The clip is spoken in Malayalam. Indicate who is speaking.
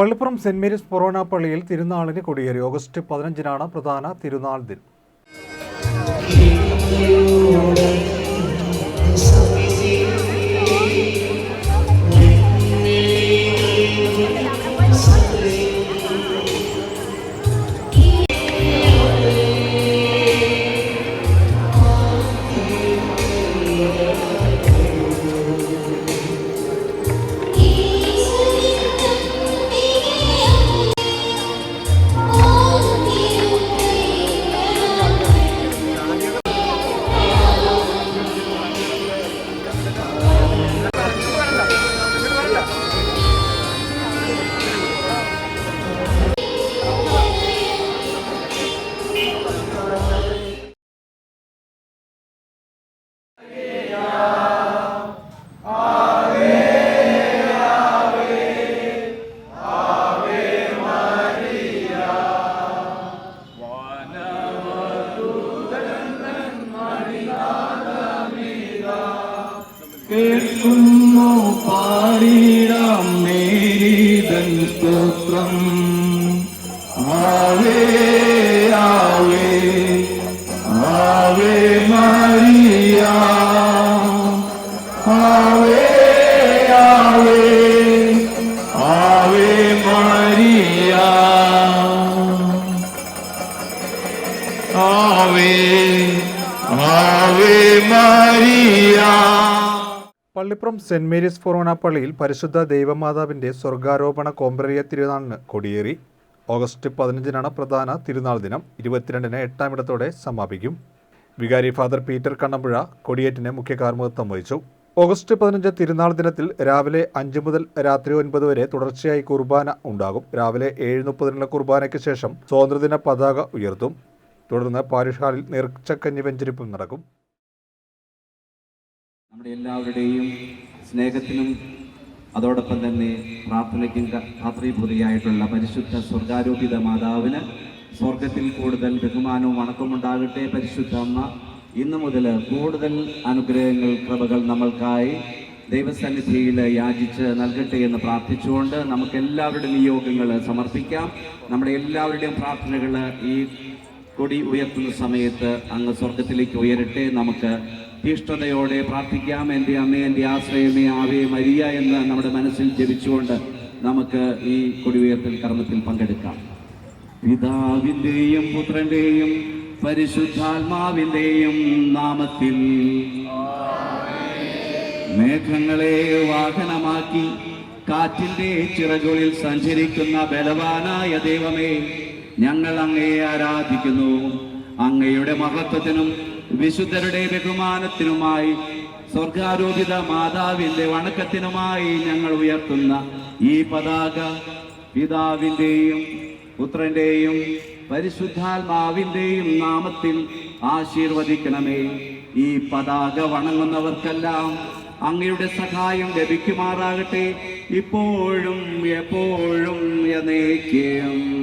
Speaker 1: പള്ളിപ്പുറം സെന്റ് മേരീസ് പൊറോണ പള്ളിയിൽ തിരുനാളിന് കൊടിയേറി. ഓഗസ്റ്റ് പതിനഞ്ചിനാണ് പ്രധാന തിരുനാൾ ദിനം.
Speaker 2: കേൾക്കുന്നു പാടിടാം മേരീതൻ സ്തോത്രം.
Speaker 1: പള്ളിപ്പുറം സെന്റ് മേരീസ് ഫൊറോണ പള്ളിയിൽ പരിശുദ്ധ ദൈവമാതാവിന്റെ സ്വർഗാരോപണ കോംബ്രിയ തിരുനാളിന് കൊടിയേറി. ഓഗസ്റ്റ് പതിനഞ്ചിനാണ് പ്രധാന തിരുനാൾ ദിനം. ഇരുപത്തിരണ്ടിന് എട്ടാം ഇടത്തോടെ സമാപിക്കും. വികാരി ഫാദർ പീറ്റർ കണ്ണമ്പുഴ കൊടിയേറ്റിന് മുഖ്യ കാർമ്മികത്വം വഹിച്ചു. ഓഗസ്റ്റ് പതിനഞ്ച് തിരുനാൾ ദിനത്തിൽ രാവിലെ അഞ്ച് മുതൽ രാത്രി ഒൻപത് വരെ തുടർച്ചയായി കുർബാന ഉണ്ടാകും. രാവിലെ ഏഴ് മുപ്പതിനുള്ള കുർബാനയ്ക്ക് ശേഷം സ്വാതന്ത്ര്യദിന പതാക ഉയർത്തും. തുടർന്ന് പാരിഷ് ഹാളിൽ നേർച്ചക്കഞ്ഞി വെഞ്ചരിപ്പും നടക്കും.
Speaker 3: നമ്മുടെ എല്ലാവരുടെയും സ്നേഹത്തിനും അതോടൊപ്പം തന്നെ പ്രാർത്ഥനയ്ക്കും പാത്രീഭൂതയായിട്ടുള്ള പരിശുദ്ധ സ്വർഗാരോപിത മാതാവിന് സ്വർഗത്തിൽ കൂടുതൽ ബഹുമാനവും വണക്കമുണ്ടാകട്ടെ പരിശുദ്ധ അമ്മ. ഇന്നു മുതൽ കൂടുതൽ അനുഗ്രഹങ്ങൾ കൃപകൾ നമ്മൾക്കായി ദൈവസന്നിധിയിൽ യാചിച്ച് നൽകട്ടെ എന്ന് പ്രാർത്ഥിച്ചുകൊണ്ട് നമുക്ക് എല്ലാവരുടെയും നിയോഗങ്ങൾ സമർപ്പിക്കാം. നമ്മുടെ എല്ലാവരുടെയും പ്രാർത്ഥനകൾ ഈ കൊടി ഉയർത്തുന്ന സമയത്ത് അങ്ങ് സ്വർഗത്തിലേക്ക് ഉയരട്ടെ. നമുക്ക് തീഷ്ണതയോടെ പ്രാർത്ഥിക്കാം. എന്റെ അമ്മേ എന്റെ ആശ്രയമേ ആവേ മരിയ എന്ന് നമ്മുടെ മനസ്സിൽ ജപിച്ചുകൊണ്ട് നമുക്ക് ഈ കൊടി ഉയർത്തൽ കർമ്മത്തിൽ പങ്കെടുക്കാം. പിതാവിന്റെയും പുത്രന്റെയും പരിശുദ്ധാത്മാവിന്റെയും നാമത്തിൽ മേഘങ്ങളെ വാഹനമാക്കി കാറ്റിന്റെ ചിറകുകളിൽ സഞ്ചരിക്കുന്ന ബലവാനായ ദൈവമേ ഞങ്ങൾ അങ്ങയെ ആരാധിക്കുന്നു. അങ്ങയുടെ മഹത്വത്തിനും വിശുദ്ധരുടെ ബഹുമാനത്തിനുമായി സ്വർഗാരോപിത മാതാവിന്റെ വണക്കത്തിനുമായി ഞങ്ങൾ ഉയർത്തുന്ന ഈ പതാക പിതാവിന്റെയും പുത്രന്റെയും പരിശുദ്ധാത്മാവിന്റെയും നാമത്തിൽ ആശീർവദിക്കണമേ. ഈ പതാക വണങ്ങുന്നവർക്കെല്ലാം അങ്ങയുടെ സഹായം ലഭിക്കുമാറാകട്ടെ. ഇപ്പോഴും എപ്പോഴും എന്നേക്കും.